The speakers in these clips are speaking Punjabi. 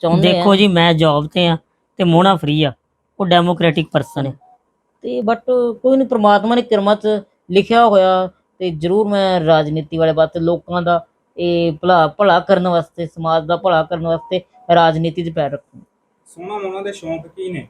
ਚਾਹੁੰਦੇ ਆ। ਦੇਖੋ ਜੀ ਮੈਂ ਜੌਬ ਤੇ ਆ ਤੇ ਮੋਨਾ ਫ੍ਰੀ ਆ। ਉਹ ਡੈਮੋਕ੍ਰੈਟਿਕ ਪਰਸਨ ਹੈ ਤੇ ਬਟ ਕੋਈ ਨਹੀਂ ਪ੍ਰਮਾਤਮਾ ਨੇ ਕਿਰਮਾ ਚ ਲਿਖਿਆ ਹੋਇਆ ਤੇ ਜਰੂਰ ਮੈਂ ਰਾਜਨੀਤੀ ਵਾਲੇ ਪਾਸੇ ਲੋਕਾਂ ਦਾ ਇਹ ਭਲਾ ਭਲਾ ਕਰਨ ਵਾਸਤੇ ਸਮਾਜ ਦਾ ਭਲਾ ਕਰਨ ਵਾਸਤੇ ਰਾਜਨੀਤੀ 'ਚ ਪੈਰ ਰੱਖੂ। ਸੋਹਣਾ ਮੋਨਾ ਦੇ ਸ਼ੌਂਕ ਕੀ ਨੇ?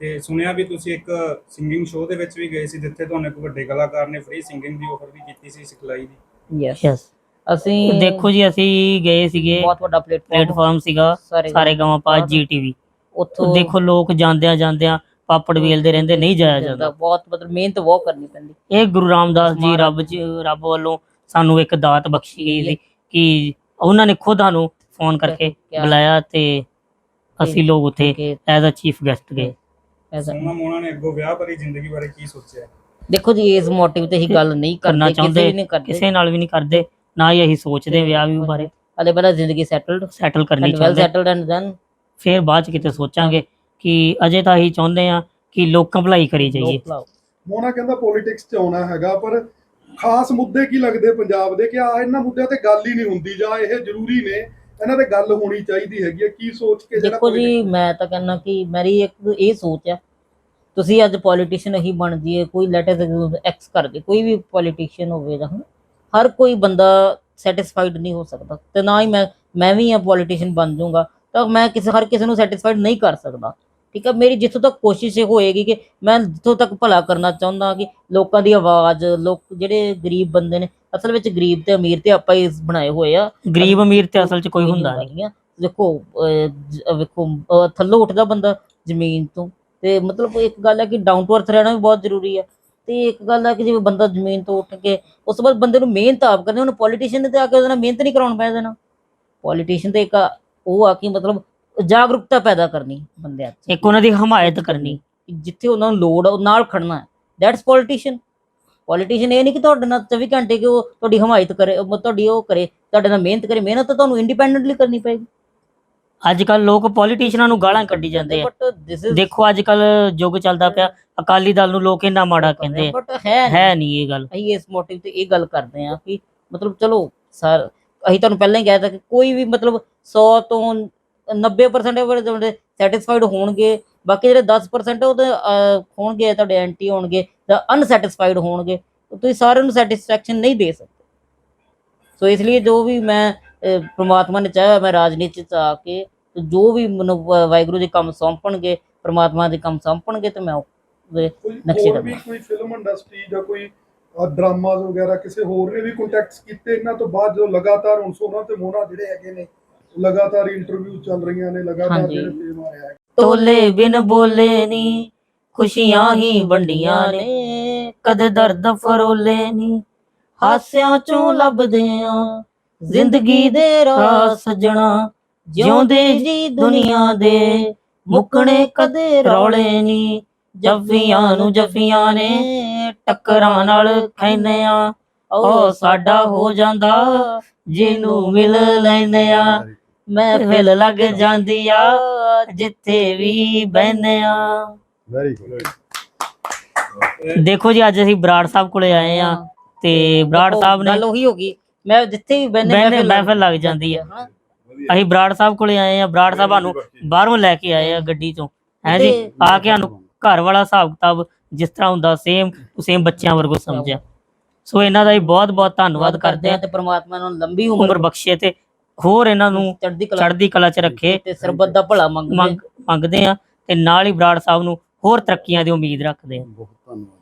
ਤੇ ਸੁਣਿਆ ਵੀ ਤੁਸੀਂ ਇੱਕ ਸਿੰਗਿੰਗ ਸ਼ੋਅ ਦੇ ਵਿੱਚ ਵੀ ਗਏ ਸੀ ਜਿੱਥੇ ਤੁਹਾਨੂੰ ਇੱਕ ਵੱਡੇ ਕਲਾਕਾਰ ਨੇ ਫ੍ਰੀ ਸਿੰਗਿੰਗ ਦੀ ਆਫਰ ਵੀ ਕੀਤੀ ਸੀ ਸਿਖਲਾਈ ਦੀ। ਯੈਸ ਯੈਸ ਅਸੀਂ ਦੇਖੋ ਜੀ ਅਸੀਂ ਗਏ ਸੀਗੇ ਬਹੁਤ ਵੱਡਾ ਪਲੇਟਫਾਰਮ ਪਲੇਟਫਾਰਮ ਸੀਗਾ ਸਾਰੇ ਗਾਵਾਂ ਪਾ ਜੀਟੀਵੀ ਉੱਥੋਂ ਦੇਖੋ ਲੋਕ ਜਾਂਦਿਆਂ ਜਾਂਦਿਆਂ ਪਾਪੜ ਵੇਲਦੇ ਰਹਿੰਦੇ ਨਹੀਂ ਜਾਇਆ ਜਾਂਦਾ। ਬਹੁਤ ਮਤਲਬ ਮਿਹਨਤ ਬਹੁਤ ਕਰਨੀ ਪੈਂਦੀ। ਇਹ ਗੁਰੂ ਰਾਮਦਾਸ ਜੀ ਰੱਬ ਜੀ ਰੱਬ ਵੱਲੋਂ ਸਾਨੂੰ ਇੱਕ ਦਾਤ ਬਖਸ਼ੀ ਗਈ ਸੀ ਕਿ ਉਹਨਾਂ ਨੇ ਖੁਦ ਸਾਨੂੰ ਫੋਨ ਕਰਕੇ ਬੁਲਾਇਆ ਤੇ ਅਸੀਂ ਲੋਕ ਉੱਥੇ ਕਿ ਐਜ਼ ਅ ਚੀਫ ਗੈਸਟ ਗਏ। ਐਸਾ ਸੋਹਣਾ ਮੋਨਾ ਨੇ ਅੱਗੋਂ ਵਿਆਹ ਭਰੀ ਜ਼ਿੰਦਗੀ ਬਾਰੇ ਕੀ ਸੋਚਿਆ? ਦੇਖੋ ਜੀ ਇਸ ਮੋਟਿਵ ਤੇ ਹੀ ਗੱਲ ਨਹੀਂ ਕਰਨਾ ਕਿਸੇ ਚਾਹੁੰਦੇ ਵੀ ਨਹੀਂ ਕਰਦੇ। ਕਿਸੇ ਨਾਲ ਵੀ ਨਹੀਂ ਕਰਦੇ। ਨਾ ਹੀ ਅਸੀਂ ਸੋਚਦੇ ਵਿਆਹ ਵੀ ਬਾਰੇ। ਹਲੇ ਪਹਿਲਾਂ ਜ਼ਿੰਦਗੀ ਸੈਟਲਡ ਸੈਟਲ ਕਰਨੀ ਐਂਡ ਵੈਲ ਚਾਹੁੰਦੇ ਸੈਟਲਡ ਐਂਡ ਦੈਨ ਫਿਰ ਬਾਅਦ ਚ ਕਿਤੇ ਸੋਚਾਂਗੇ ਕਿ ਅਜੇ ਤਾਂ ਅਸੀਂ ਚਾਹੁੰਦੇ ਆ ਕਿ ਲੋਕਾਂ ਭਲਾਈ ਕਰੀ ਜਾਈਏ। ਮੋਨਾ ਕਹਿੰਦਾ ਪੋਲਿਟਿਕਸ 'ਚ ਆਉਣਾ ਹੈਗਾ ਪਰ ਖਾਸ ਮੁੱਦੇ ਕੀ ਲੱਗਦੇ ਪੰਜਾਬ ਦੇ? ਕਿ ਆ ਇਹਨਾਂ ਮੁੱਦਿਆਂ ਤੇ ਗੱਲ ਹੀ ਨਹੀਂ ਹੁੰਦੀ ਜਾਂ ਇਹ ਜ਼ਰੂਰੀ ਨੇ ਇਹਨਾਂ ਤੇ ਗੱਲ ਹੋਣੀ ਚਾਹੀਦੀ ਹੈਗੀ ਹੈ। ਕੀ ਸੋਚ ਕੇ ਦੇਖੋ ਜੀ ਮੈਂ ਤਾਂ ਕਹਿੰਦਾ ਕਿ ਮੇਰੀ ਇੱਕ ਇਹ ਸੋਚ ਆ ਤੁਸੀਂ ਅੱਜ ਪੋਲੀਟੀਸ਼ੀਅਨ ਹੀ ਬਣ ਜੀਏ ਕੋਈ ਲੈਟਰ ਐਕਸ ਕਰਕੇ ਕੋਈ ਵੀ ਪੋਲੀਟੀਸ਼ੀਅਨ ਹੋਵੇ ਜਾਂ ਹਰ ਕੋਈ ਬੰਦਾ ਸੈਟੀਸਫਾਈਡ ਨਹੀਂ ਹੋ ਸਕਦਾ ਤੇ ਨਾ ਹੀ ਮੈਂ ਮੈਂ ਵੀ ਆ ਪੋਲੀਟੀਸ਼ੀਅਨ ਬਣ ਜਾਊਂਗਾ। ਤਾਂ ਮੈਂ ਕਿਸੇ ਹਰ ਕਿਸੇ ਨੂੰ ਸੈਟੀਸਫਾਈਡ ਨਹੀਂ ਕਰ ਸਕਦਾ। ਠੀਕ ਹੈ ਮੇਰੀ ਜਿੱਥੋਂ ਤੱਕ ਕੋਸ਼ਿਸ਼ ਇਹ ਹੋਏਗੀ ਕਿ ਮੈਂ ਜਿੱਥੋਂ ਤੱਕ ਭਲਾ ਕਰਨਾ ਚਾਹੁੰਦਾ ਕਿ ਲੋਕਾਂ ਦੀ ਆਵਾਜ਼ ਲੋਕ ਜਿਹੜੇ ਗਰੀਬ ਬੰਦੇ ਨੇ ਅਸਲ ਵਿੱਚ ਗਰੀਬ ਤੇ ਅਮੀਰ ਤੇ ਆਪਾਂ ਹੀ ਬਣਾਏ ਹੋਏ ਆ। ਗਰੀਬ ਅਮੀਰ ਤੇ ਅਸਲ ਚ ਕੋਈ ਹੁੰਦਾ ਨਹੀਂ। ਆ। ਦੇਖੋ ਵੇਖੋ ਥੱਲੋਂ ਉੱਠਦਾ ਬੰਦਾ ਜ਼ਮੀਨ ਤੋਂ। ਤੇ ਮਤਲਬ ਇੱਕ ਗੱਲ ਹੈ ਕਿ ਡਾਊਨ ਟੂ ਅਰਥ ਰਹਿਣਾ ਵੀ ਬਹੁਤ ਜ਼ਰੂਰੀ ਹੈ ਤੇ ਇੱਕ ਗੱਲ ਹੈ ਕਿ ਜਿਵੇਂ ਬੰਦਾ ਜ਼ਮੀਨ ਤੋਂ ਉੱਠ ਕੇ ਉਸ ਤੋਂ ਬਾਅਦ ਬੰਦੇ ਨੂੰ ਮਿਹਨਤ ਆਪ ਕਰਨੀ ਉਹਨੂੰ ਪੋਲੀਟੀਸ਼ੀਅਨ ਨੇ ਤੇ ਆ ਕੇ ਉਹਦੇ ਨਾਲ ਮਿਹਨਤ ਨਹੀਂ ਕਰਾਉਣ ਪੈ ਦੇਣਾ ਪੋਲੀਟੀਸ਼ੀਅਨ ਤੇ ਇੱਕ ਆ- ਉਹ ਆ ਕਿ ਮਤਲਬ ਜਾਗਰੂਕਤਾ ਪੈਦਾ ਕਰਨੀ ਬੰਦਿਆਂ 'ਚ ਇੱਕ ਉਹਨਾਂ ਦੀ ਹਮਾਇਤ ਕਰਨੀ। ਜਿੱਥੇ ਉਹਨਾਂ ਨੂੰ ਲੋੜ ਆ ਉਹ ਨਾਲ ਖੜਨਾ ਹੈ। ਦੈਟਸ ਪੋਲੀਟੀਸ਼ੀਅਨ ਪੋਲੀਟੀਸ਼ੀਅਨ ਇਹ ਨਹੀਂ ਕਿ ਤੁਹਾਡੇ ਨਾਲ 24 ਘੰਟੇ ਕਿ ਉਹ ਤੁਹਾਡੀ ਹਮਾਇਤ ਕਰੇ ਉਹ ਤੁਹਾਡੀ ਉਹ ਕਰੇ ਤੁਹਾਡੇ ਨਾਲ ਮਿਹਨਤ ਕਰੇ ਮਿਹਨਤ ਤਾਂ ਤੁਹਾਨੂੰ ਇੰਡੀਪੈਂਡੈਂਟਲੀ ਕਰਨੀ ਪਏਗੀ। ਅੱਜ ਕੱਲ ਲੋਕ ਪੋਲੀਟੀਸ਼ੀਅਨਾਂ ਨੂੰ ਗਾਲਾਂ ਕੱਢੀ ਜਾਂਦੇ ਆ। ਬਟ ਦਿਸ ਇਜ਼ ਦੇਖੋ ਅੱਜ ਕੱਲ ਯੁੱਗ ਚੱਲਦਾ ਪਿਆ। ਅਕਾਲੀ ਦਲ ਨੂੰ ਲੋਕ ਇੰਨਾ ਮਾੜਾ ਕਹਿੰਦੇ ਆ। ਬਟ ਹੈ ਨਹੀਂ। ਹੈ ਨਹੀਂ ਇਹ ਗੱਲ। ਅਸੀਂ ਇਸ ਮੋਟਿਵ ਤੇ ਇਹ ਗੱਲ ਕਰਦੇ ਆ ਕਿ ਮਤਲਬ ਚਲੋ ਸਰ ਅਸੀਂ ਤੁਹਾਨੂੰ ਪਹਿਲਾਂ ਹੀ ਕਹਿ ਦਿੱਤਾ ਕਿ ਕੋਈ ਵੀ ਮਤਲਬ 100 ਤੋਂ 90% ਜਿਹੜੇ ਸੈਟੀਸਫਾਈਡ ਹੋਣਗੇ। ਬਾਕੀ ਜਿਹੜੇ 10% ਉਹਦੇ ਹੋਣਗੇ ਤੁਹਾਡੇ ਐਂਟੀ ਹੋਣਗੇ ਜਾਂ ਅਨਸੈਟੀਸਫਾਈਡ ਹੋਣਗੇ ਤੁਸੀਂ ਸਾਰਿਆਂ ਨੂੰ ਸੈਟੀਸਫੈਕਸ਼ਨ ਨਹੀਂ ਦੇ ਸਕਦੇ। ਸੋ ਇਸ ਲਈ ਜੋ ਵੀ ਮੈਂ ਪ੍ਰਮਾਤਮਾ ਨੇ ਚਾਹਿਆ ਮੈਂ ਰਾਜਨੀਤੀ ਚ ਆ ਕੇ ਤੇ ਜੋ ਵੀ ਮੈਨੂੰ ਵਾਹਿਗੁਰੂ ਦੇ ਕੰਮ ਸੌਂਪਣਗੇ ਪ੍ਰਮਾਤਮਾ ਦੇ ਕੰਮ ਸੌਂਪਣਗੇ ਤੇ ਮੈਂ ਨਕਸ਼ੇ ਵੀ ਕਰਨਾ। ਕੋਈ ਫਿਲਮ ਇੰਡਸਟਰੀ ਜਾਂ ਕੋਈ ਡਰਾਮਾਸ ਵਗੈਰਾ ਕਿਸੇ ਹੋਰ ਨੇ ਵੀ ਕੰਟੈਕਟਸ ਕੀਤੇ ਇਹਨਾਂ ਤੋਂ ਬਾਅਦ ਜੋ ਲਗਾਤਾਰ ਹੁਣ ਸੋਨਾ ਤੇ ਮੋਨਾ ਜਿਹੜੇ ਹੈਗੇ ਨੇ ਲਗਾਤਾਰ ਇੰਟਰਵਿਊ ਚੱਲ ਰਹੀਆਂ ਨੇ ਲਗਾਤਾਰ। ਜਿਹੜੇ ਫੇਮ ਆ ਰਿਹਾ ਹੈ ਤੋਲੇ ਬਿਨ ਬੋਲੇ ਨੀ ਖੁਸ਼ੀਆਂ ਹੀ ਵੰਡੀਆਂ ਨੇ ਕਦੇ ਦਰਦ ਫਰੋਲੇ ਨੀ ਹਾਸਿਆਂ ਚੋਂ ਲੱਭਦੇ ਆ ਜ਼ਿੰਦਗੀ ਦੇ ਰਾਹ ਸਜਣਾ ਜਿਉਂਦੇ ਜੀ ਦੁਨੀਆ ਦੇ। ਮੁੱਕਣੇ ਕਦੇ ਰੌਲੇ ਨੀ ਜੱਫੀਆਂ ਨੂੰ ਜੱਫੀਆਂ ਨੇ ਟੱਕਰਾਂ ਨਾਲ ਖੈਨੇ ਆ ਉਹ ਸਾਡਾ ਹੋ ਜਾਂਦਾ ਜਿਹਨੂੰ ਮਿਲ ਲੈਨੇ ਆ ਮਹਿਫਿਲ ਲੱਗ ਜਾਂਦੀ ਆ ਜਿੱਥੇ ਵੀ ਬਹਿਨੇ ਆ ਵੈਰੀ ਗੁੱਡ ਦੇਖੋ ਜੀ ਅੱਜ ਅਸੀਂ ਬਰਾੜ ਸਾਹਿਬ ਕੋਲੇ ਆਏ ਆ ਤੇ ਬਰਾੜ ਸਾਹਿਬ ਨੇ ਗੱਲ ਉਹੀ ਹੋ ਗਈ। ਮੈਂ ਜਿੱਥੇ ਵੀ ਬੈਨੇ ਮਹਿਫਿਲ ਲੱਗ ਜਾਂਦੀ ਆ। ਅਸੀਂ ਬਰਾੜ ਸਾਹਿਬ ਕੋਲੇ ਆਏ ਆ ਬਰਾੜ ਸਾਹਿਬ ਸਾਨੂੰ ਬਾਹਰੋਂ ਲੈ ਕੇ ਆਏ ਆ ਗੱਡੀ ਚੋਂ। ਹੈ ਜੀ? ਤੇ- ਆ ਕੇ ਸਾਨੂੰ ਘਰ ਵਾਲਾ ਹਿਸਾਬ ਕਿਤਾਬ ਜਿਸ ਤਰ੍ਹਾਂ ਹੁੰਦਾ ਸੇਮ ਸੇਮ ਬੱਚਿਆਂ ਵਰਗੋ ਸਮਝਿਆ। ਸੋ ਇਹਨਾਂ ਦਾ ਵੀ ਬਹੁਤ ਬਹੁਤ ਧੰਨਵਾਦ ਕਰਦੇ ਆ ਤੇ ਪ੍ਰਮਾਤਮਾ ਨੂੰ ਲੰਬੀ ਉਮਰ ਬਖਸ਼ੇ ਤੇ ਹੋਰ ਇਹਨਾਂ ਨੂੰ ਚੜ੍ਹਦੀ ਕਲਾ ਚ ਰੱਖੇ ਤੇ ਸਰਬੱਤ ਦਾ ਭਲਾ ਮੰਗਦੇ ਮੰਗ ਮੰਗਦੇ ਆ ਤੇ ਨਾਲ ਹੀ ਬਰਾੜ ਸਾਹਿਬ ਨੂੰ ਹੋਰ ਤਰੱਕੀਆਂ ਦੀ ਉਮੀਦ ਰੱਖਦੇ ਆ। ਬਹੁਤ ਧੰਨਵਾਦ।